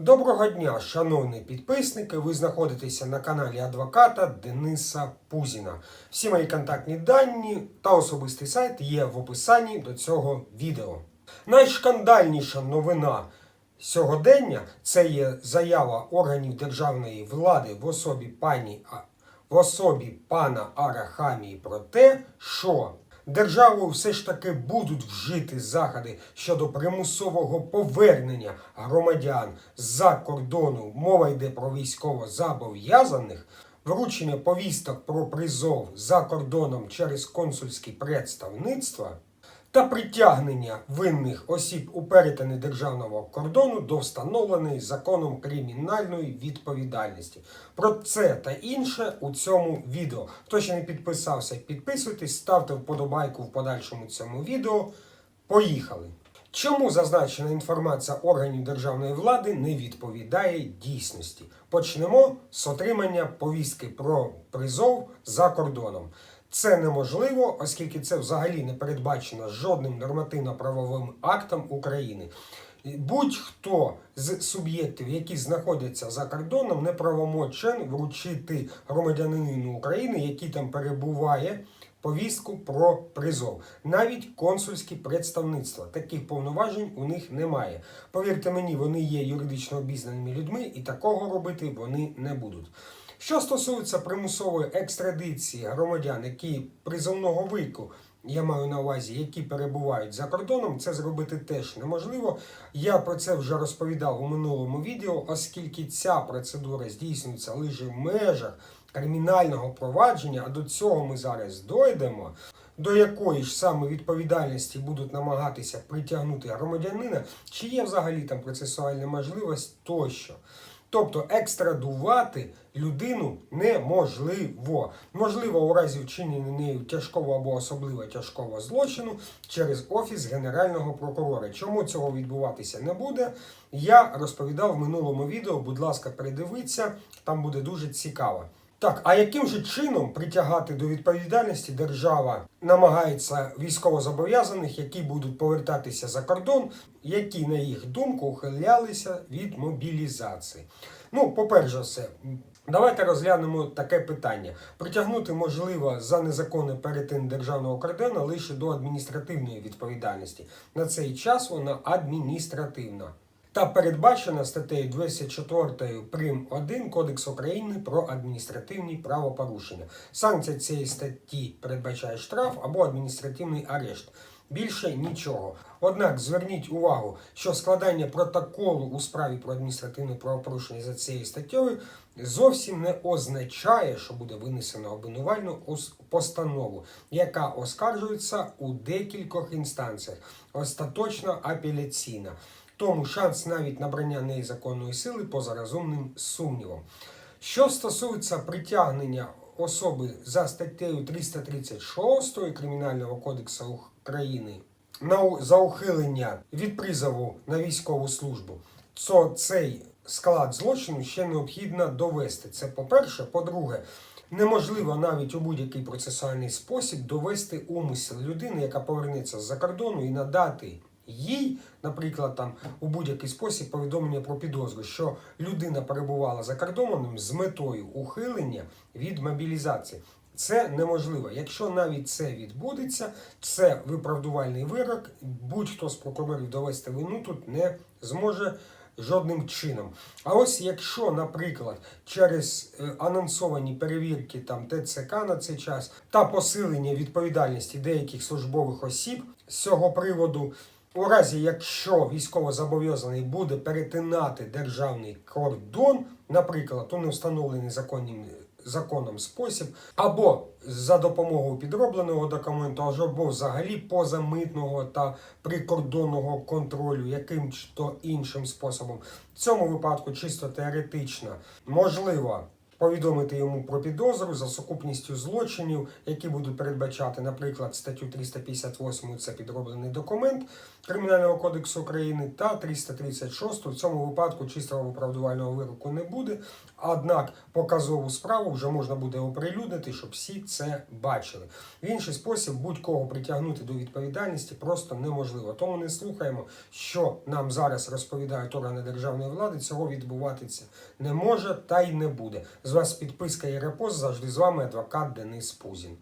Доброго дня, шановні підписники. Ви знаходитеся на каналі адвоката Дениса Пузіна. Всі мої контактні дані та особистий сайт є в описанні до цього відео. Найшкандальніша новина сьогодення це є заява органів державної влади в особі пані в особі пана Арахамії про те, що державою все ж таки будуть вжити заходи щодо примусового повернення громадян з-за кордону. Мова йде про військово-зобов'язаних. Вручення повісток про призов за кордоном через консульські представництва та притягнення винних осіб у перетині державного кордону до встановленої законом кримінальної відповідальності. Про це та інше у цьому відео. Хто ще не підписався, підписуйтесь, ставте вподобайку в подальшому цьому відео. Поїхали! Чому зазначена інформація органів державної влади не відповідає дійсності? Почнемо з отримання повістки про призов за кордоном. Це неможливо, оскільки це взагалі не передбачено жодним нормативно-правовим актом України. Будь-хто з суб'єктів, які знаходяться за кордоном, неправомочен вручити громадянину України, який там перебуває, повістку про призов. Навіть консульські представництва. Таких повноважень у них немає. Повірте мені, вони є юридично обізнаними людьми, і такого робити вони не будуть. Що стосується примусової екстрадиції громадян, які призовного віку, я маю на увазі, які перебувають за кордоном, це зробити теж неможливо. Я про це вже розповідав у минулому відео, оскільки ця процедура здійснюється лише в межах кримінального провадження, а до цього ми зараз дойдемо. До якої ж саме відповідальності будуть намагатися притягнути громадянина, чи є взагалі там процесуальна можливість тощо. Тобто екстрадувати людину неможливо. Можливо, у разі вчинення нею тяжкого або особливо тяжкого злочину через офіс генерального прокурора. Чому цього відбуватися не буде? Я розповідав в минулому відео. Будь ласка, передивіться, там буде дуже цікаво. Так, а яким же чином притягати до відповідальності держава намагається військовозобов'язаних, які будуть повертатися за кордон, які, на їх думку, ухилялися від мобілізації? Ну, по-перше, все, давайте розглянемо таке питання. Притягнути можливо за незаконне перетин державного кордону лише до адміністративної відповідальності. На цей час вона адміністративна та передбачена статтею 24 прим. 1 Кодексу України про адміністративні правопорушення. Санкція цієї статті передбачає штраф або адміністративний арешт. Більше нічого. Однак зверніть увагу, що складання протоколу у справі про адміністративне правопорушення за цією статтею зовсім не означає, що буде винесено обвинувальну постанову, яка оскаржується у декількох інстанціях, остаточно апеляційна. Тому шанс навіть набрання неї законної сили поза розумним сумнівом. Що стосується притягнення особи за статтею 336 Кримінального кодексу України за ухилення від призову на військову службу, то цей склад злочину ще необхідно довести. Це по-перше. По-друге, неможливо навіть у будь-який процесуальний спосіб довести умисел людини, яка повернеться з-за кордону, і надати їй, наприклад, там у будь-який спосіб повідомлення про підозру, що людина перебувала за кордоном з метою ухилення від мобілізації. Це неможливо. Якщо навіть це відбудеться, це виправдувальний вирок. Будь-хто з прокурорів довести вину тут не зможе жодним чином. А ось якщо, наприклад, через е, анонсовані перевірки там ТЦК на цей час та посилення відповідальності деяких службових осіб з цього приводу. У разі, якщо військовозобов'язаний буде перетинати державний кордон, наприклад, у невстановлений законним законом спосіб, або за допомогою підробленого документу, або взагалі позамитного та прикордонного контролю, яким то іншим способом. В цьому випадку чисто теоретично можливо повідомити йому про підозру за сукупністю злочинів, які будуть передбачати, наприклад, статтю 358 це підроблений документ Кримінального кодексу України та 336 в цьому випадку чистого виправдувального вироку не буде. Однак показову справу вже можна буде оприлюднити, щоб всі це бачили. В інший спосіб будь-кого притягнути до відповідальності просто неможливо. Тому не слухаємо, що нам зараз розповідають органи державної влади. Цього відбуватися не може та й не буде. З вас підписка і репост завжди з вами адвокат Денис Пузін.